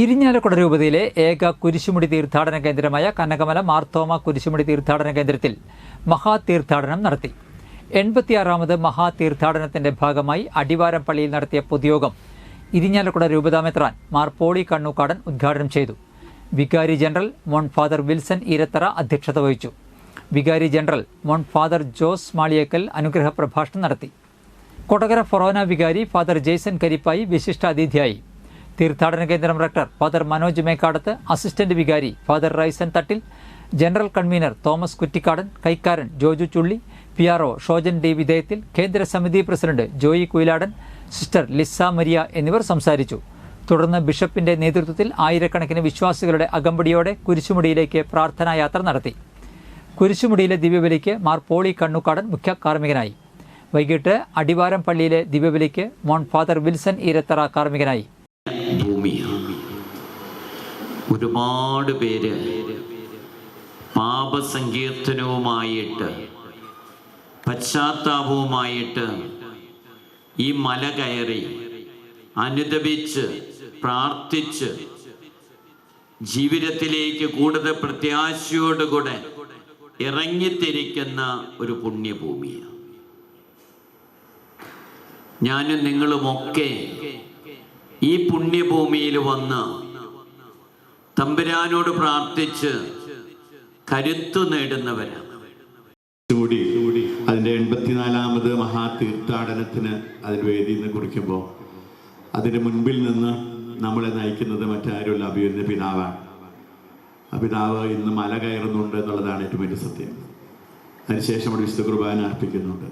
ഇരിഞ്ഞാലക്കുട രൂപതയിലെ ഏക കുരിശുമുടി തീർത്ഥാടന കേന്ദ്രമായ കനകമല മാർത്തോമ കുരിശുമുടി തീർത്ഥാടന കേന്ദ്രത്തിൽ മഹാതീർത്ഥാടനം നടത്തി. എൺപത്തിയാറാമത് മഹാതീർത്ഥാടനത്തിന്റെ ഭാഗമായി അടിവാരം പള്ളിയിൽ നടത്തിയ പൊതുയോഗം ഇരിഞ്ഞാലക്കുട രൂപതാമെത്രാൻ മാർ പോളി കണ്ണൂക്കാടൻ ഉദ്ഘാടനം ചെയ്തു. വികാരി general Mon father Wilson Eerathara അധ്യക്ഷത വഹിച്ചു. വികാരി general Mon father Jose Maliyekkal അനുഗ്രഹ പ്രഭാഷണം നടത്തി. കൊടകര ഫൊറോന വികാരി ഫാദർ ജെയ്സൺ കരിപ്പായി വിശിഷ്ടാതിഥിയായി. തീർത്ഥാടന കേന്ദ്രം rector father Manoj Mekkadath assistant വികാരി father Raison Thattil general convener Thomas Kuttikkadan കൈക്കാരൻ Joju Chully P R O Shojan D വിധേയത്തിൽ കേന്ദ്ര സമിതി president Joy Kuyiladan sister Lisa Maria എന്നിവർ സംസാരിച്ചു. തുടർന്ന് ബിഷപ്പിന്റെ നേതൃത്വത്തിൽ ആയിരക്കണക്കിന് വിശ്വാസികളുടെ അകമ്പടിയോടെ കുരിശുമുടിയിലേക്ക് പ്രാർത്ഥനായാത്ര നടത്തി. കുരിശുമുടിയിലെ ദിവ്യബലിക്ക് മാർ പോളി കണ്ണുക്കാടൻ മുഖ്യ കാർമ്മികനായി. വൈകിട്ട് അടിവാരം പള്ളിയിലെ ദിവ്യബലിക്ക് മോൺ ഫാദർ വിൽസൺ ഈരത്തറ കാർമ്മികനായി. ഒരുപാട് പേര് പാപസങ്കീർത്തനവുമായിട്ട് പശ്ചാത്താപവുമായിട്ട് ഈ മല കയറി അനുദപിച്ച് പ്രാർത്ഥിച്ച് ജീവിതത്തിലേക്ക് കൂടുതൽ പ്രത്യാശയോടുകൂടെ ഇറങ്ങിത്തിരിക്കുന്ന ഒരു പുണ്യഭൂമിയാണ്. ഞാനും നിങ്ങളുമൊക്കെ ഈ പുണ്യഭൂമിയിൽ വന്ന് തമ്പുരാനോട് പ്രാർത്ഥിച്ച് കരുത്തു നേടുന്നവരാണ്. കൂടി അതിന്റെ എൺപത്തിനാലാമത് മഹാതീർത്ഥാടനത്തിന് അതിന് വേദിയിൽ നിന്ന് കുറിക്കുമ്പോൾ അതിന് മുൻപിൽ നിന്ന് നമ്മളെ നയിക്കുന്നത് മറ്റാരുമല്ല അഭിയുന്ന പിതാവാണ്. ആ പിതാവ് ഇന്ന് മല കയറുന്നുണ്ട് എന്നുള്ളതാണ് ഏറ്റവും വലിയ സത്യം. അതിനുശേഷം അവിടെ വിശുദ്ധ കുർബാന അർപ്പിക്കുന്നുണ്ട്.